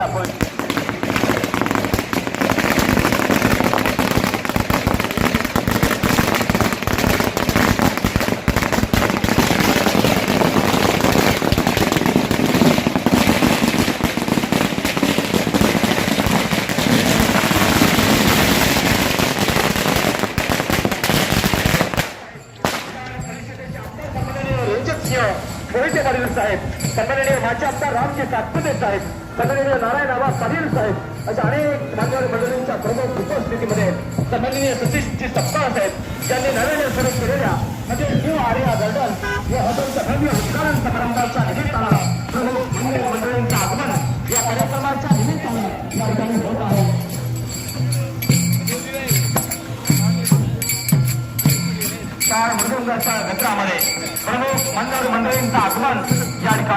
La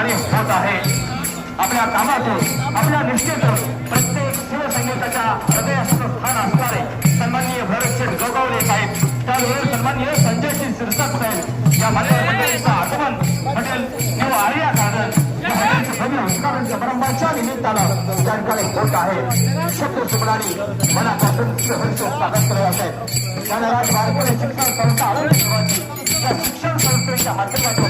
या होत आहे. आपल्या कामातून आपल्या निष्ठेतून प्रत्येक शिवसंगीताच्या हृदयाचं स्थान असणारे सन्माननीय भरतशेठ गोगावले साहेब त्याबरोबर सन्माननीय संजयसिंह सिरसाट साहेब या मंडळ आगमन हॉटेल न्यू आर्या गार्डन या हॉटेलचं भव्य उद्घाटन समारंभाच्या निमित्तानं या ठिकाणी होत आहे. शब्द सुमराणी मनापासून सहर्ष स्वागत करत आहेत शिक्षण संस्था शिक्षण संस्थेच्या माध्यमातून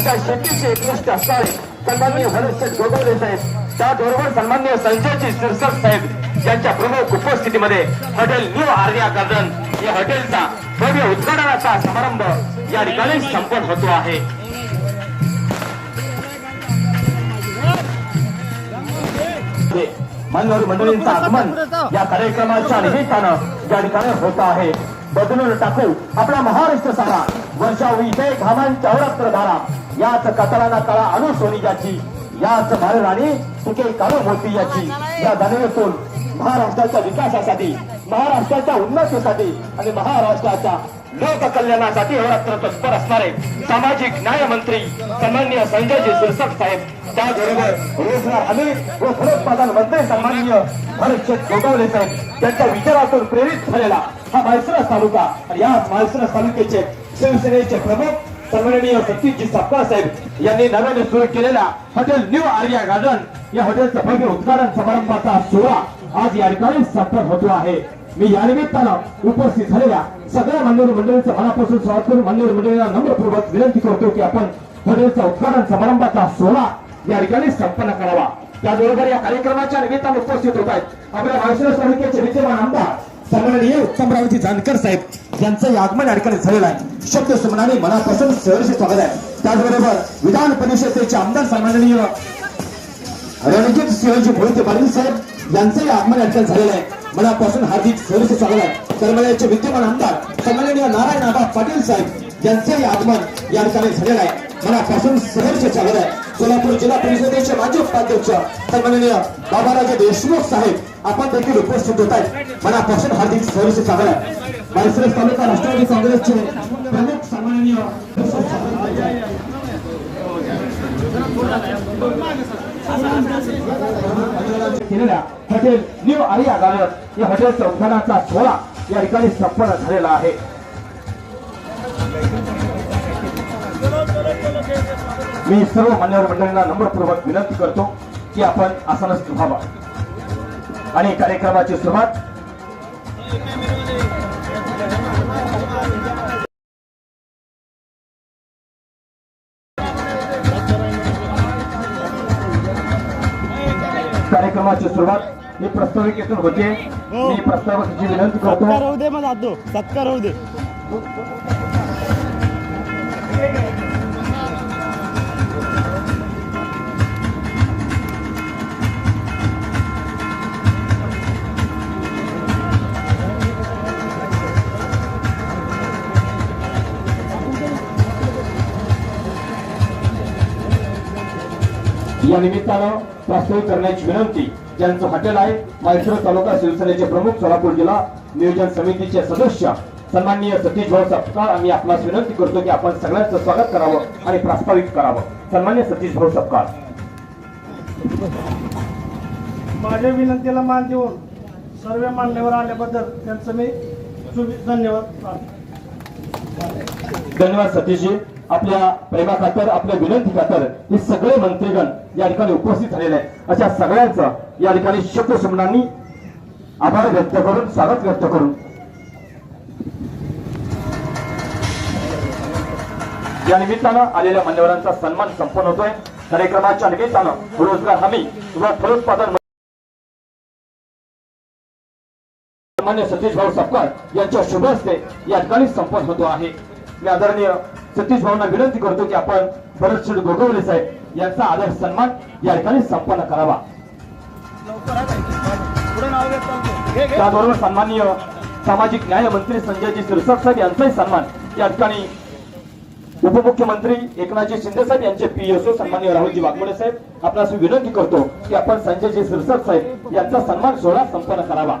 अशा शेतीचे एकनिष्ठ असणारे सन्माननीय भरतशेठ गोगवले साहेब त्याचबरोबर सन्माननीय संजयजी सिरसट साहेब यांच्या प्रमुख उपस्थितीमध्ये हॉटेल न्यू आर्या गार्डन या हॉटेलचा भव्य उद्घाटनाचा समारंभ या ठिकाणी संपन्न होतो आहे. मान्यवर मंडळींचं आगमन या कार्यक्रमाच्या निमित्तानं या ठिकाणी होत आहे. बदलून टाकू आपला महाराष्ट्र सारा वर्षा विजय घामांच्या अवरात्र धारा याच कतराना काळा अणु सोनिजाची याच महाराणी तुके काळू मोती याची या धनवेतून महाराष्ट्राच्या विकासासाठी महाराष्ट्राच्या उन्नतीसाठी आणि महाराष्ट्राच्या लोककल्याणासाठी अवरात्र तत्पर असणारे सामाजिक न्याय मंत्री सन्माननीय संजयजी सिरसट साहेब. त्याचबरोबर रोजगार हमी व फलोत्पादन मंत्री सन्माननीय भरतशेठ गोगावले साहेब. त्यांच्या विचारातून प्रेरित झालेला हा माळशिरस तालुका आणि या माळशिरस तालुक्याचे शिवसेनेचे प्रमुख सन्माननीय सतीशजी सपकाळ साहेब यांनी नव्याने सुरू केलेल्या हॉटेल न्यू आर्या गार्डन. या हॉटेलचं भव्य उद्घाटन समारंभाचा सोहळा आज या ठिकाणी संपन्न होतो आहे. मी या निमित्तानं उपस्थित झालेल्या सगळ्या मान्यवर मंडळींचं मनापासून स्वागत करून मान्यवर मंडळींना नम्रपूर्वक विनंती करतो की आपण हॉटेलचा उद्घाटन समारंभाचा सोहळा या ठिकाणी संपन्न करावा. त्याचबरोबर या कार्यक्रमाच्या निमित्तानं उपस्थित होत आहेत आपल्या महाराष्ट्र तालुक्याचे विद्यमान आमदार सन्माननीय उत्तमरावजी जानकर साहेब यांचं आगमन या ठिकाणी झालेलं आहे. शब्द सुमनाने मनापासून सहर्ष स्वागत आहे. त्याचबरोबर विधान परिषदेचे आमदार सन्माननीय रणजित सिंहजी मोहिते पाटील साहेब यांचंही आगमन या झालेलं आहे. मनापासून हार्दिक सहर्ष स्वागत आहे. करमळ्याचे विद्यमान आमदार सन्माननीय नारायण आबा पाटील साहेब यांचंही आगमन या ठिकाणी झालेलं आहे. मनापासून सहर्ष स्वागत आहे. सोलापूर जिल्हा परिषदेचे माजी उपाध्यक्ष सन्माननीय बाबाराजे देशमुख साहेब आपण देखील उपस्थित होत आहेत. मनापासून हार्दिक सहर्ष स्वागत आहे. माळशिरस तालुका राष्ट्रवादी काँग्रेसचे प्रमुख सन्माननीय केलेल्या हॉटेल न्यू आर्या गार्डन या हॉटेलचा उद्घाटनाचा सोहळा या ठिकाणी संपन्न झालेला आहे. मी सर्व मान्यवर मंडळींना नम्रपूर्वक विनंती करतो की आपण आसनस्थ व्हावा. आणि कार्यक्रमाची सुरुवात कार्यक्रमाची सुरुवात मी प्रस्ताविकेतून होते. मी प्रस्तावकाची विनंती करतो. होऊ दे जातो सत्कार होऊ दे. या निमित्तानं प्रस्तावित करण्याची विनंती ज्यांचं हॉटेल आहे माळशिरस तालुका शिवसेनेचे प्रमुख सोलापूर जिल्हा नियोजन समितीचे सदस्य सन्माननीय सतीश भाऊ सपकाळ आम्ही आपणास विनंती करतो की आपण सगळ्यांचं स्वागत करावं आणि प्रास्ताविक करावं. सन्मान्य सतीश भाऊ सपकाळ. माझ्या विनंतीला मान देऊन सर्व मान्यवर आल्याबद्दल त्यांचं मी धन्यवाद. धन्यवाद सतीशजी. आपल्या प्रेमा खातर आपल्या विनंती खातर हे सगळे मंत्रीगण या ठिकाणी उपस्थित झालेले आहे अशा सगळ्यांचं या ठिकाणी शब्दसुमनांनी आभार व्यक्त करून स्वागत व्यक्त करून. या निमित्तानं आलेल्या मान्यवरांचा सन्मान संपन्न होतोय. कार्यक्रमाच्या निमित्तानं रोजगार हमी किंवा फलोत्पादन सतीश भाऊ सपकाळ यांच्या शुभ हस्ते या ठिकाणी संपन्न होतो आहे. मी आदरणीय सतीश भाऊंना विनंती करतो की आपण भरत गोगवले साहेब यांचा आदर सन्मान या ठिकाणी संपन्न करावा. त्याबरोबर सन्माननीय सामाजिक न्याय मंत्री संजयजी सिरसाट साहेब यांचाही सन्मान या ठिकाणी उपमुख्यमंत्री एकनाथजी शिंदे साहेब यांचे पीएसओ सन्माननीय राहुलजी वाघमोडे साहेब आपणास मी विनंती करतो की आपण संजयजी सिरसाट साहेब यांचा सन्मान सोहळा संपन्न करावा.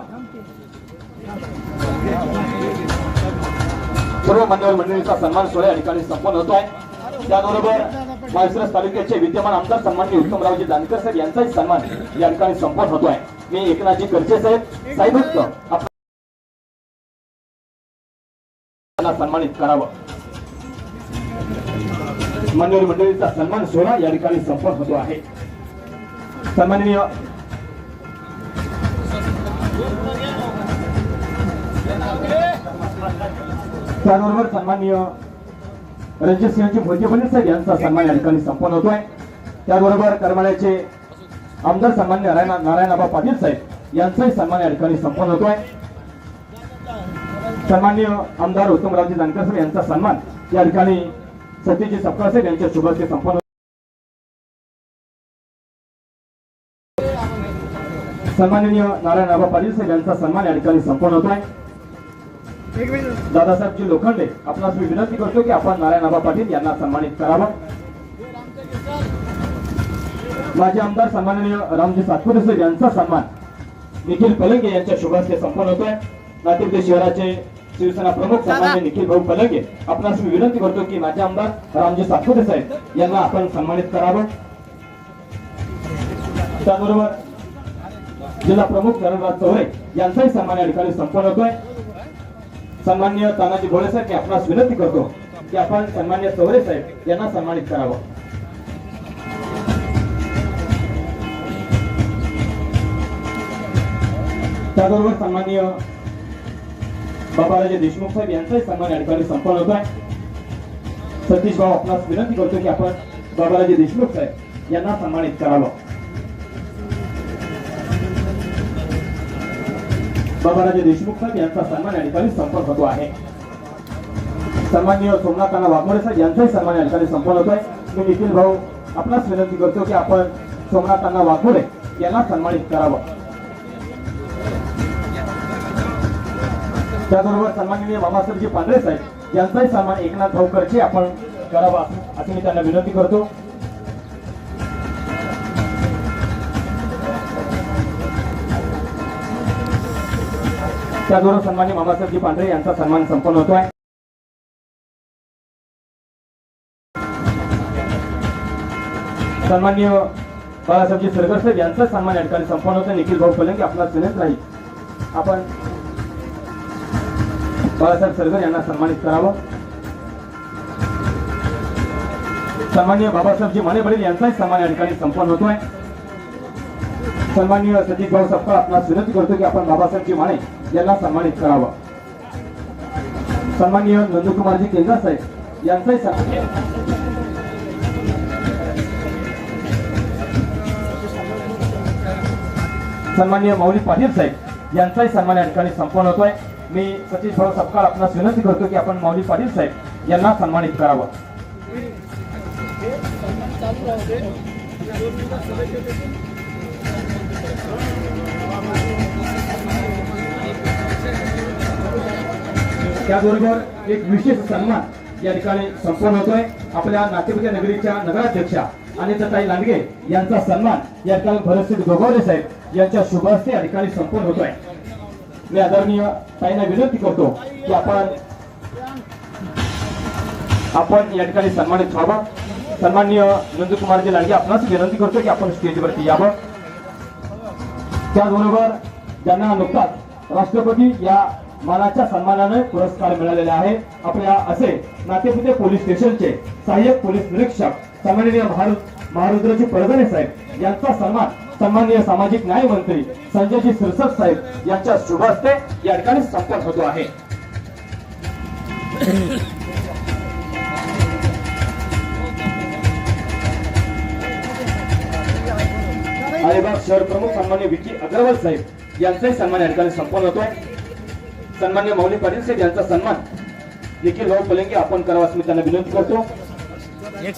सर्व मान्यवर मंडळीचा सन्मान सोहळा या ठिकाणी संपन्न होतो आहे. त्याबरोबर माळशिरस तालुक्याचे विद्यमान आमदार सन्माननीय उत्तमरावजी जानकर साहेब यांचाही सन्मान या ठिकाणी संपन्न होतो आहे. मी एकनाथजी करचे साहेब साहेबच सन्मानित करावं. मान्यवर मंडळीचा सन्मान सोहळा या ठिकाणी संपन्न होतो आहे. सन्माननीय त्याबरोबर सन्माननीय रणजित सिंहजी मोहिते पाटील साहेब यांचा सन्मान या ठिकाणी संपन्न होतोय. त्याबरोबर करमाळ्याचे आमदार सन्मान्य नारायण नारायणबा पाटील साहेब यांचाही सन्मान या ठिकाणी संपन्न होतोय. सन्माननीय आमदार उत्तमरावजी जानकर साहेब यांचा सन्मान या ठिकाणी सत्यजी सपकाळ साहेब यांच्या शुभ संपन्न सन्माननीय नारायणआबा पाटील साहेब यांचा सन्मान या ठिकाणी संपन्न होतोय. दादासाहेबजी लोखंडे आपणास मी विनंती करतो की आपण नारायणआबा पाटील यांना सन्मानित करावं. माजी आमदार सन्माननीय रामजी सातपुते साहेब यांचा सन्मान निखिल पलंगे यांच्या शुभास्ते संपन्न होतोय. नाशिक शहराचे शिवसेना प्रमुख सन्मान्य निखिल भाऊ पलंगे आपणास मी विनंती करतो की माझे आमदार रामजी सातपुते साहेब यांना आपण सन्मानित करावं. त्याबरोबर जिल्हा प्रमुख चरणराज चौरे यांचाही सन्मान या ठिकाणी संपन्न होतोय. सन्मान्य तानाजी भोळे साहेब मी आपणास विनंती करतो की आपण सन्मान्य चौरे साहेब यांना सन्मानित करावं. त्याबरोबर सन्मान्य बाबाराजे देशमुख साहेब यांचाही सन्मान या ठिकाणी संपन्न होत आहे. सतीश भाऊ आपणास विनंती करतो की आपण बाबाराजे देशमुख साहेब यांना सन्मानित करावं. बाबाराजे देशमुख साहेब यांचा सन्मान या ठिकाणी संपन्न होतो आहे. सन्माननीय सोमनाथ अण्णा वाघमोडे साहेब यांचाही सन्मान या ठिकाणी संपन्न होत आहे मी निखिल भाऊ आपणास विनंती करतो की आपण सोमनाथ अण्णा वाघमोडे यांना सन्मानित करावं. त्याचबरोबर सन्माननीय बाबासाहेबजी पांढरे साहेब यांचाही सन्मान एकनाथ भाऊकरचे आपण करावा अशी मी त्यांना विनंती करतो. त्याद्वारे सन्मान्य मामासाहेबजी पांढरे यांचा सन्मान संपन्न होतो आहे सन्मान्य बाळासाहेबजी सरगर साहेब यांचा सन्मान या ठिकाणी संपन्न होतो निखिल भाऊ पलंगी आपला सिनेच राहील आपण बाळासाहेब सरगर यांना सन्मानित करावं. सन्मान्य बाबासाहेबजी माने पडेल यांचाही सन्मान या ठिकाणी संपन्न होतोय. सन्मान्य सतीश भाऊ सपकाळ आपणास विनंती करतो की आपण बाबासाहेबजी माने यांना सन्मानित करावा. सन्मान्य नंदकुमारजी केंद्र साहेब यांचाही सन्मान सन्मान्य मौली पाटील साहेब यांचाही सन्मान या ठिकाणी संपन्न होतोय. मी सतीश भाऊ सपकाळ आपणास विनंती करतो की आपण मौली पाटील साहेब यांना सन्मानित करावं. त्याबरोबर एक विशेष सन्मान या ठिकाणी संपन्न होतोय. आपल्या नातेवाईक नगरीच्या नगराध्यक्षा अनिताताई लांडगे यांचा सन्मान या ठिकाणी भरतसिंग गोगावले साहेब यांच्या शुभ हस्ते या ठिकाणी संपन्न होतोय. मी आदरणीय ताईंना विनंती करतो की आपण आपण या ठिकाणी सन्मानित व्हावं. सन्माननीय नंदकुमारजी लांडगे आपणास विनंती करतो की आपण स्टेजवरती यावं. त्याचबरोबर ज्यांना नुकताच राष्ट्रपती या मानाच्या सन्मानाने पुरस्कार मिळालेले आहे. आपल्या असे नातेपुते पोलीस स्टेशनचे सहाय्यक पोलीस निरीक्षक सन्माननीय महारुद्रजी परगणे साहेब यांचा सन्मान सन्माननीय सामाजिक न्याय मंत्री संजयजी सिरसट साहेब यांच्या शुभ हस्ते या ठिकाणी संपन्न होतो आहे. अलिबाग शहर प्रमुख सन्मान्य विकी अग्रवाल साहेब यांचाही सन्मान या ठिकाणी संपन्न होतोय. सन्मान्य मौली पाटील साहेब यांचा सन्मान निखिल भाऊ पलंगे आपण करावा असं मी त्यांना विनंती करतो. एक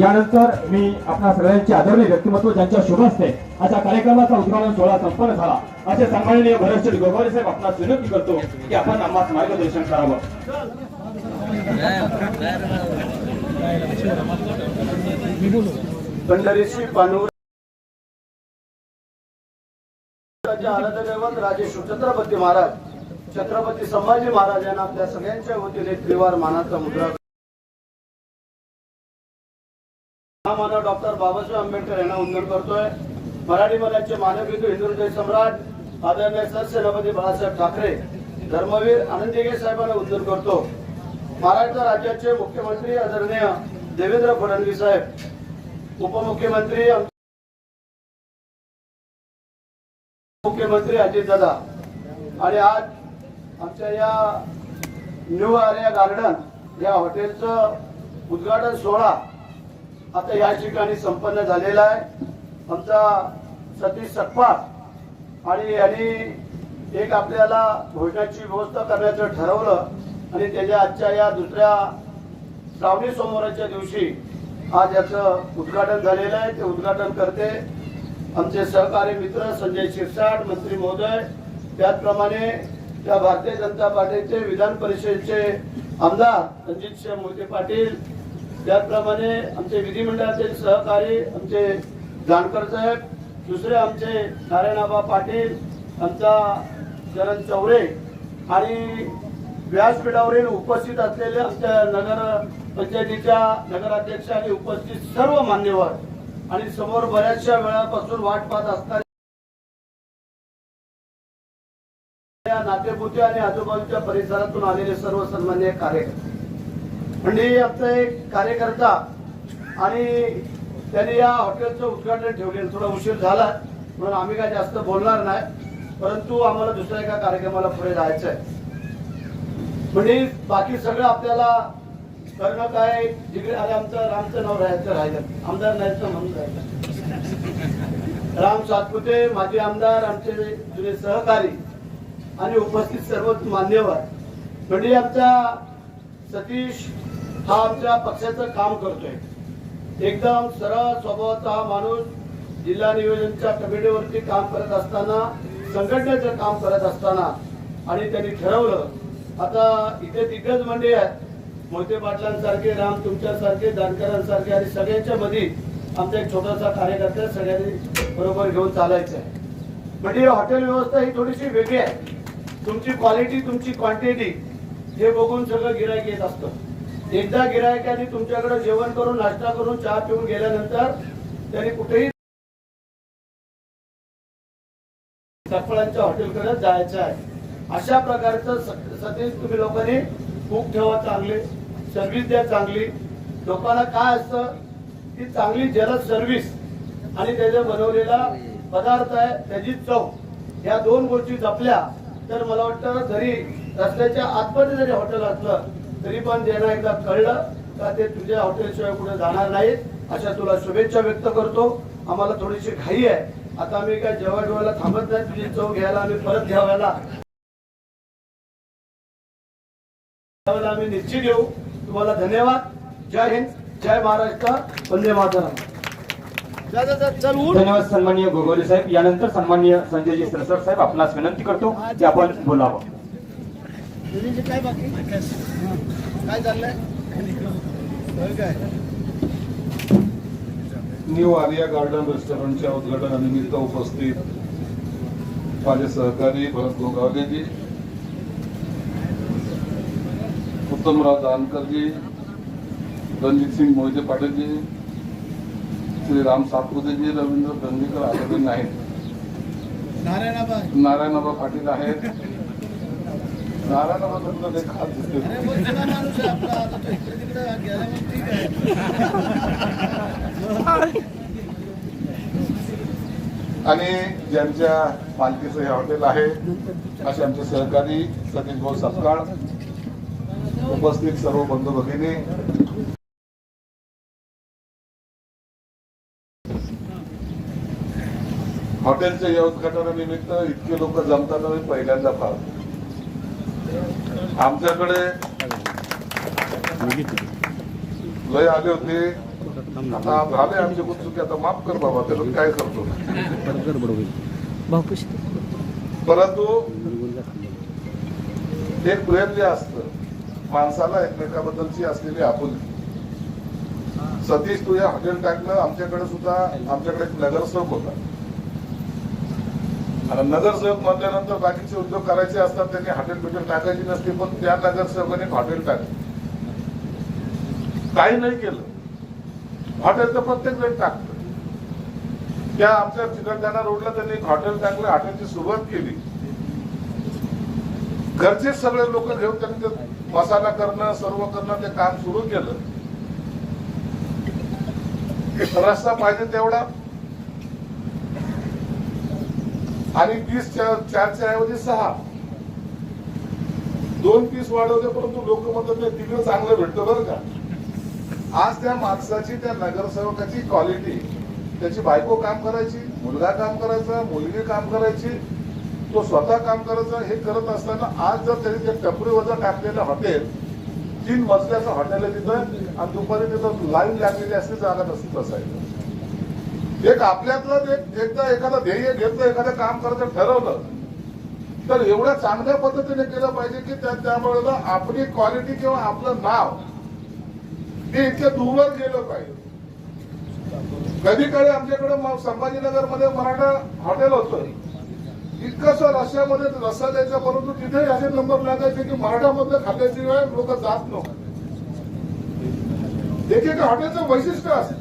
यानंतर मी आपल्या सगळ्यांचे आदरणीय व्यक्तिमत्व ज्यांच्या शुभ हस्ते अशा कार्यक्रमाचा उद्घाटन सोहळा संपन्न झाला. असे सन्माननीय भरतशेठ गोगावले साहेब आपणास विनंती करतो की आपण आम्हाला मार्गदर्शन करावं. पंढरीशी पांडुर आराध्य दैवत राजे छत्रपती महाराज छत्रपती संभाजी महाराज यांना आपल्या सगळ्यांच्या वतीने त्रिवार मानाचा मुद्रा हा डॉक्टर बाबासाहेब आंबेडकर यांना वंदन करतोय. मराठी मनाचे मानवहिंदू हिंदुजय सम्राट आदरणीय सरसेनापती बाळासाहेब ठाकरे धर्मवीर आनंदीगे साहेबांना वंदन करतो. महाराष्ट्र राज्याचे मुख्यमंत्री आदरणीय देवेंद्र फडणवीस साहेब उपमुख्यमंत्री मुख्यमंत्री अजित दादा आणि आज आमच्या या न्यू आर्या गार्डन या हॉटेलचं उद्घाटन सोहळा आता या ठिकाणी संपन्न झालेला आहे. आमचा सतीश सकपाळ आणि यांनी एक आपल्याला भोजनाची व्यवस्था करण्याचं ठरवलं आणि त्याच्या आजच्या या दुसऱ्या श्रावणी सोमवाराच्या दिवशी आज याचं उद्घाटन झालेलं आहे. ते उद्घाटन करते. आमचे सहकारी मित्र संजय शिरसाट मंत्री महोदय त्याचप्रमाणे त्या भारतीय जनता पार्टीचे विधान परिषदेचे आमदार रणजित सिंह मोहिते पाटील त्याचप्रमाणे आमचे विधिमंडळाचे सहकारी आमचे जानकर साहेब दुसरे आमचे नारायणाबा पाटील आमचा शरण चौरे आणि व्यासपीठावरील उपस्थित असलेले आमच्या नगर पंचायतीच्या नगराध्यक्ष आणि उपस्थित सर्व मान्यवर आणि समोर बऱ्याचशा वेळापासून वाट पाहत असताना नातेपुते आणि आजूबाजूच्या परिसरातून आलेले सर्व सन्मान्य कार्यकर्ते. म्हणजे आमचा एक कार्यकर्ता आणि त्यांनी या हॉटेलचं उद्घाटन ठेवले थोडा उशीर झाला म्हणून आम्ही काय जास्त बोलणार नाही परंतु आम्हाला दुसऱ्या एका कार्यक्रमाला पुढे जायचं आहे म्हणजे बाकी सगळं आपल्याला करणं काय जिकडे अरे आमचं रामचं नाव राहायचं राहिलं आमदार नाहीचं म्हणून राहिलं राम सातपुते माजी आमदार आमचे जुने सहकारी आणि उपस्थित सर्व मान्यवर. म्हणजे आमचा सतीश हा आमच्या पक्षाचं काम करतोय. एकदम सरळ स्वभावाचा हा माणूस जिल्हा नियोजनच्या कमिटीवरती काम करत असताना संघटनेचं काम करत असताना आणि त्यांनी ठरवलं. आता इथे दिग्गज मंडळी आहेत मोहिते पाटलांसारखे राम तुमच्यासारखे जानकरांसारखे आणि सगळ्यांच्या मध्ये आमचा एक छोटासा कार्यकर्ता सगळ्यांनी बरोबर घेऊन चालायचं आहे. म्हणजे हॉटेल व्यवस्था ही थोडीशी वेगळी आहे. तुमची क्वालिटी तुमची क्वांटिटी हे बघून सगळं गिरायक येत असतं. एकदा गिरायकाने तुमच्याकडे जेवण करून नाश्ता करून चहा पिऊन गेल्यानंतर त्यांनी कुठेही सफळांच्या हॉटेलकडे जायचं आहे. अशा प्रकारचं स- सतीश तुम्ही लोकांनी खूप ठेवा चांगले. सर्व्हिस द्या चांगली. लोकांना काय असतं? की चांगली जलद सर्व्हिस आणि त्याचा बनवलेला पदार्थ आहे त्याची चव. या दोन गोष्टी जपल्या तर मला वाटतं जरी रस्त्याच्या आतमध्ये जरी हॉटेल असलं तरी पण ज्यांना एकदा कळलं का ते तुझ्या हॉटेलशिवाय कुठे जाणार नाहीत. अशा तुला शुभेच्छा व्यक्त करतो. आम्हाला थोडीशी घाई आहे. आता आम्ही काय जेव्हा जेवायला थांबत नाही तुझी चव घ्यायला आम्ही परत घ्यावायला. आम्ही निश्चित येऊ. तुम्हाला धन्यवाद. जय हिंद जय महाराष्ट्र. वंदे मातरम. धन्यवाद सन्माननीय गोगोले साहेब. यानंतर सन्माननीय संजयजी सरसट साहेब आपणास विनंती करतो की आपण बोलावं. काय बाकी काय चाललंय काय न्यू आर्या गार्डन रेस्टॉरंटच्या उद्घाटनानिमित्त उपस्थित माझे सहकारी भरत गोगावलेजी उत्तमराव जानकरजी रणजित सिंग मोहिते पाटीलजी श्री राम सातपुतेजी रवींद्र दंगेकर आदरणीय नाहीत. नारायणबा पाटील आहेत. नारायणबा तुमचं ते दिसते आणि ज्यांच्या मालकीचं हे हॉटेल आहे असे आमचे सहकारी सतीश भाऊ सपकाळ उपस्थित सर्व बंधू भगिनी हॉटेलच्या या उद्घाटनानिमित्त इतके लोक जमतात मी पहिल्यांदा पाहतो. आमच्याकडे लय आले होते. आता झाले आमचे चुकी आता माफ कर बाबा त्याला काय करतो? परंतु एक प्रेम जे असतं माणसाला एकमेकाबद्दलची असलेली आपुलकी. सतीश तू या हॉटेल टाकलं आमच्याकडे सुद्धा आमच्याकडे एक नगरसेवक होता. आणि नगरसेवक म्हटल्यानंतर बाकीचे उद्योग करायचे असतात त्यांनी हॉटेल बिटेल टाकायची नसते पण त्या नगरसेवकाने हॉटेल टाकलं. काही नाही केलं. हॉटेल तर प्रत्येक जण टाकतं. त्या आमच्या चिकलठाणा रोडला त्यांनी एक हॉटेल टाकलं हॉटेलची सुरुवात केली. घरचेच सगळे लोक घेऊन त्यांनी मसाला करणं सर्व करणं ते काम सुरू केलं. रस्ता पाहिजे तेवढा. आणि पीस चारच्या ऐवजी सहा. दोन पीस वाढवले परंतु लोक म्हणतात नाही तिकडे चांगलं भेटतं बरं का. आज त्या माणसाची त्या नगरसेवकाची क्वालिटी त्याची बायको काम करायची मुलगा काम करायचा मुलगी काम करायची. तो स्वतः काम करायचं हे करत असताना आज जर त्यांनी त्या टपरीवरचं टाकलेलं हॉटेल तीन मजल्याचं हॉटेल आहे तिथं आणि दुपारी तिथं लाईन लागलेली असते जागा नसती बसायला एक आपल्यातलं एकदा एखादं ध्येय घेतलं एखादं काम करायचं ठरवलं तर एवढ्या चांगल्या पद्धतीने केलं पाहिजे की त्या त्यामुळे आपली क्वालिटी किंवा आपलं नाव हे इतक्या दूरवर गेलं पाहिजे. कधी काळी आमच्याकडे म- संभाजीनगरमध्ये मराठा हॉटेल होतं इतकंसं रस्त्यामध्ये रस्ता द्यायचा परंतु तिथे असे नंबर लागायचे की मराठा मधलं खाल्ल्याशिवाय लोक जात नव्हते. एकेका हॉटेलचं वैशिष्ट्य असतं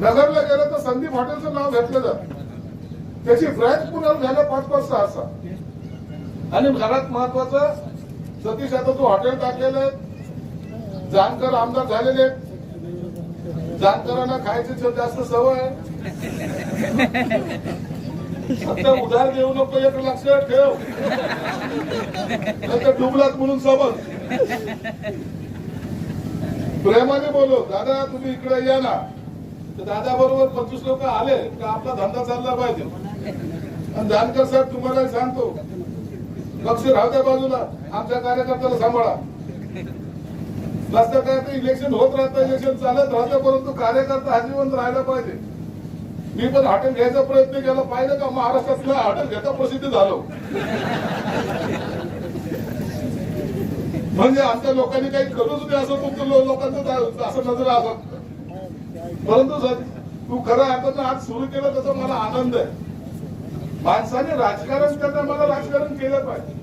नगरला गेलं तर संदीप हॉटेलचं नाव घेतलं जातं. त्याची ब्रँच पुण्यावर झालं पाच पाच सहा सहा आणि घरात महत्वाचं सतीश आता तू हॉटेल टाकलेलं आहे. जानकर आमदार झालेले आहेत. जानकरांना खायची जास्त सवय आहे. फक्त उधार देऊ नको एक लक्षात ठेव. नाही डुबलात म्हणून समज प्रेमाने बोलो दादा तुम्ही इकडे या ना. तर दादा बरोबर पंचवीस लोक आले का आपला धंदा चालला पाहिजे? आणि जानकर साहेब तुम्हाला सांगतो पक्ष राहू द्या बाजूला आमच्या कार्यकर्त्याला सांभाळा. नसतं काय इलेक्शन होत राहतं इलेक्शन चालत राहतं परंतु कार्यकर्ता आजीवन राहायला पाहिजे. मी पण हॉटेल घ्यायचा प्रयत्न केला. पाहिजे का महाराष्ट्रातलं हॉटेल घेता प्रसिद्ध झालो. म्हणजे आमच्या लोकांनी काही करूच नाही असं तुमचं लोकांचं असं नजर असत परंतु सर तू खरं आता आज सुरू केलं त्याचा मला आनंद आहे. माणसाने राजकारण करता मला राजकारण केलं पाहिजे.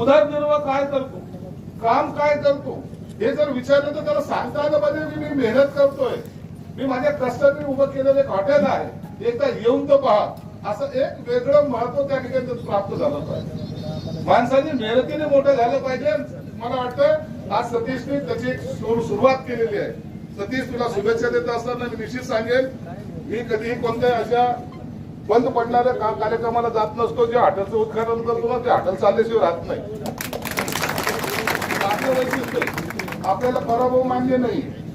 उदरनिर्वाह काय करतो? काम काय करतो? हे जर विचारलं तर त्याला सांगता आलं पाहिजे की मी मेहनत करतोय. मी माझ्या कष्टाने उभं केलेलं एक हॉटेल आहे एकदा येऊन तर पहा. असं एक वेगळं महत्त्व त्या ठिकाणी प्राप्त झालं पाहिजे. माणसाने मेहनतीने मोठं झालं पाहिजे. मला वाटतं आज सतीशने त्याची सुरुवात केलेली आहे. सतीश तुला शुभेच्छा देत असताना मी निश्चित सांगेन मी कधीही कोणत्या अशा बंद पडणाऱ्या का- कार्यक्रमाला जात नसतो. जे हॉटेलचं उद्घाटन करतो ना ते हॉटेल चालल्याशिवाय राहत नाही. आपल्याला पराभव मान्य नाही.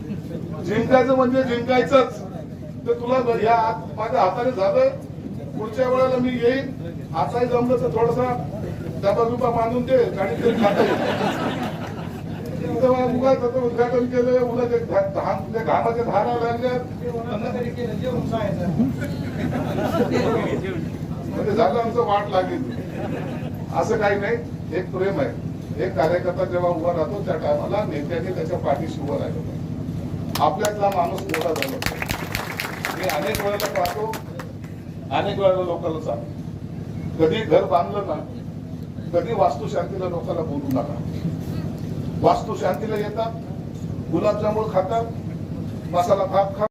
जिंकायचं म्हणजे जिंकायचंच. तर तुला या माझ्या हाताने झालं. पुढच्या वेळेला मी येईन. आताही जमलं तर थोडसा डबा बिबा बांधून दे. आणि ते खाता. येईल उगाच आता उद्घाटन केलं. उगाच एक धा- त्या घामाच्या धारा लागल्या. म्हणजे झालं आमचं वाट लागेल. असं काही नाही. एक प्रेम आहे. एक कार्यकर्ता जेव्हा उभा राहतो त्या टायमाला नेत्याने त्याच्या पाठीशी उभं राहिलं. आपल्यातला माणूस मोठा झाला. मी अनेक वेळेला पाहतो अनेक वेळेला लोकांना सांगतो कधी घर बांधलं ना कधी वास्तुशांतीला लोकांना बोलू नका. वास्तुशांतीला येतात गुलाबजामुन खातात मसाला भात खातात.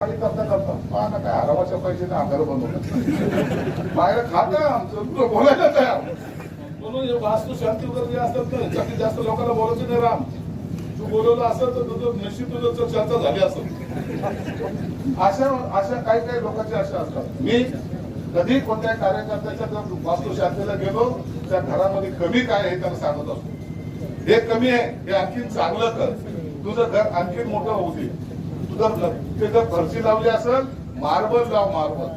करता करता पहा ना काय आरामाच्या पैशाने आधार बनवलं बाहेर खात आमचं बोलायला तयार. म्हणून वास्तू शांती वगैरे जे असतात ना जास्तीत जास्त लोकांना बोलायचं नाही राम. तू बोलवलं असेल तर तुझं निश्चित तुझं चर्चा झाली असत अशा अशा काही काही लोकांच्या अशा असतात. मी कधी कोणत्या कार्यकर्त्याच्या जर वास्तू शांतीला गेलो त्या घरामध्ये कमी काय आहे हे त्यांना सांगत असतो. हे कमी आहे हे आणखीन चांगलं कर. तुझं घर आणखीन मोठं होऊ दे. तुझं ते जर फरशी लावली असेल मार्बल लाव मार्बल.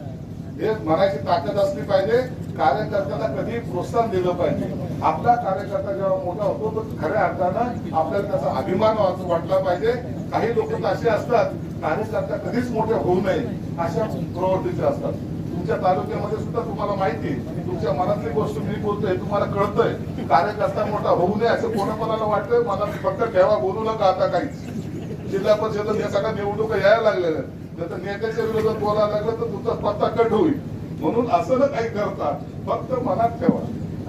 हे म्हणायची ताकद असली पाहिजे. कार्यकर्त्यांना कधी प्रोत्साहन दिलं पाहिजे. आपला कार्यकर्ता जेव्हा मोठा होतो तो खऱ्या अर्थानं आपल्याला त्याचा अभिमान वाटला पाहिजे. काही लोक असे असतात कार्यकर्ता कधीच मोठे होऊ नये अशा प्रवृत्तीचे असतात. तुमच्या तालुक्यामध्ये सुद्धा तुम्हाला माहिती तुमच्या मनातली गोष्ट मी बोलतोय तुम्हाला कळतंय कार्यकर्ता मोठा होऊ नये असं कोणा कोणाला वाटतंय? मला फक्त ठेवा बोलू नका आता काहीच. जिल्हा परिषद सगळ्या निवडणुका यायला लागलेल्या नाही तर नेत्याच्या विरोधात बोलायला लागलं तर तुमचा पत्ता कट होईल. म्हणून असं ना काही करता फक्त मनात ठेवा.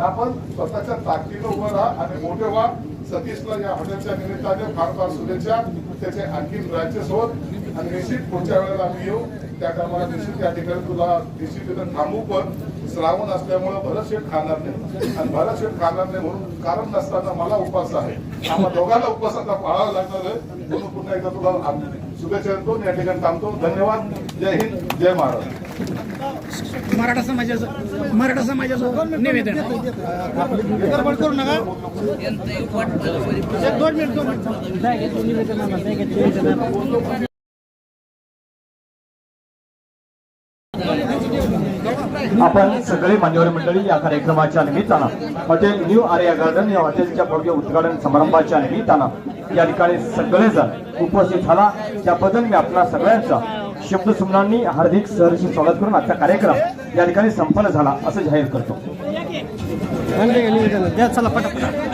आपण स्वतःच्या ताकदीनं उभं राहा आणि मोठे व्हा. सतीशला या हॉटेलच्या निमित्ताने फार फार शुभेच्छा. त्याचे आणखी राज्यसोबत आणि निश्चित पुढच्या वेळेला आम्ही येऊ. त्या कामाला निश्चित त्या ठिकाणी तुला निश्चित तिथं थांबू पण श्रावण असल्यामुळे भरत शेठ खाणार नाही. आणि भरत शेठ खाणार नाही म्हणून कारण नसताना मला उपवास आहे. आम्हा दोघांना उपवासाचा पाळावा लागणार आहे. म्हणून पुन्हा एकदा तुला शुभेच्छा देतो. या ठिकाणी थांबतो. धन्यवाद. जय हिंद. जय महाराष्ट्र मराठा समाजाचं मराठा समाजाचं निवेदन. गडबड करू नका दोन मिनिट दोन मिनिट आपण सगळे मान्यवर मंडळी या कार्यक्रमाच्या निमित्तानं हॉटेल न्यू आर्या गार्डन या हॉटेलच्या भव्य उद्घाटन समारंभाच्या निमित्तानं या ठिकाणी सगळेजण उपस्थित झाला. त्याबद्दल मी आपल्या सगळ्यांचा शब्दसुमनांनी हार्दिक सहर्ष स्वागत करून आजचा कार्यक्रम या ठिकाणी संपन्न झाला असं जाहीर करतो. चला पटापट.